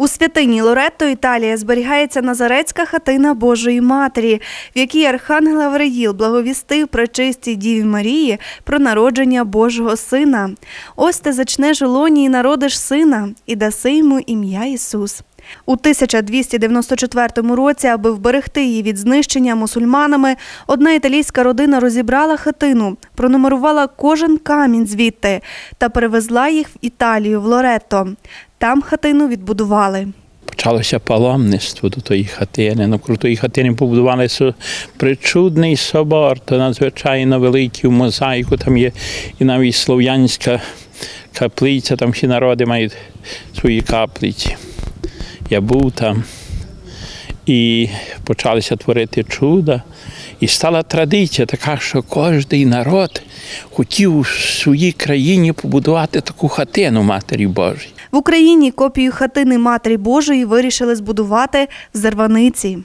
У святині Лоретто, Італія, зберігається Назарецька хатина Божої Матері, в якій архангел Авраїл благовістив пречистій Діві Марії про народження Божого Сина. Ось ти зачнеш лоні і народиш сина, і даси йому ім'я Ісус. У 1294 році, аби вберегти її від знищення мусульманами, одна італійська родина розібрала хатину, пронумерувала кожен камінь звідти та перевезла їх в Італію, в Лоретто. Там хатину відбудували. Почалося паломництво до тої хатини. Навкруг тої хатини побудували причудний собор, то надзвичайно великий мозаїку. Там є і навіть слов'янська каплиця, там всі народи мають свої каплиці. Я був там і почалися творити чуда. І стала традиція така, що кожен народ хотів у своїй країні побудувати таку хатину Матері Божій. В Україні копію хатини Матері Божої вирішили збудувати в Зарваниці.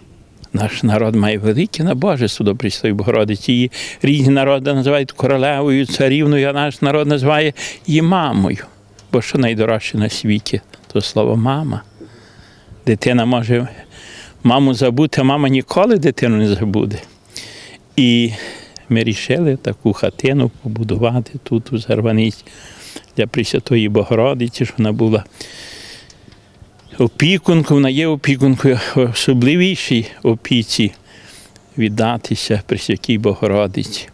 Наш народ має велике набожество до Пресвятої Богородиці. Її різні народи називають королевою, царівною, а наш народ називає її мамою. Бо що найдорожче на світі, то слово мама. Дитина може маму забути, а мама ніколи дитину не забуде. І ми вирішили таку хатину побудувати тут, у Зарваниці, для Пресвятої Богородиці, щоб вона була опікункою, вона є опікункою особливішій опіці віддатися Пресвятій Богородиці.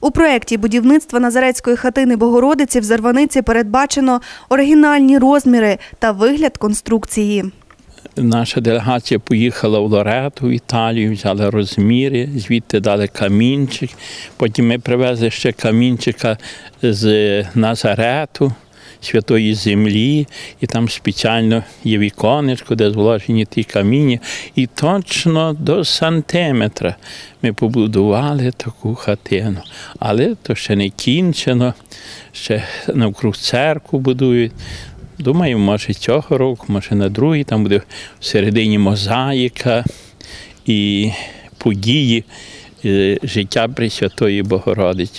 У проєкті будівництва Назарецької хатини Богородиці в Зарваниці передбачено оригінальні розміри та вигляд конструкції. Наша делегація поїхала в Лорету, в Італію, взяли розміри, звідти дали камінчик. Потім ми привезли ще камінчика з Назарету, святої землі, і там спеціально є віконечко, де зложені ті каміння. І точно до сантиметра ми побудували таку хатину. Але то ще не кінчено, ще навкруг церкву будують. Думаю, може цього року, може на другий, там буде всередині мозаїка і події е, життя Пресвятої Богородиці.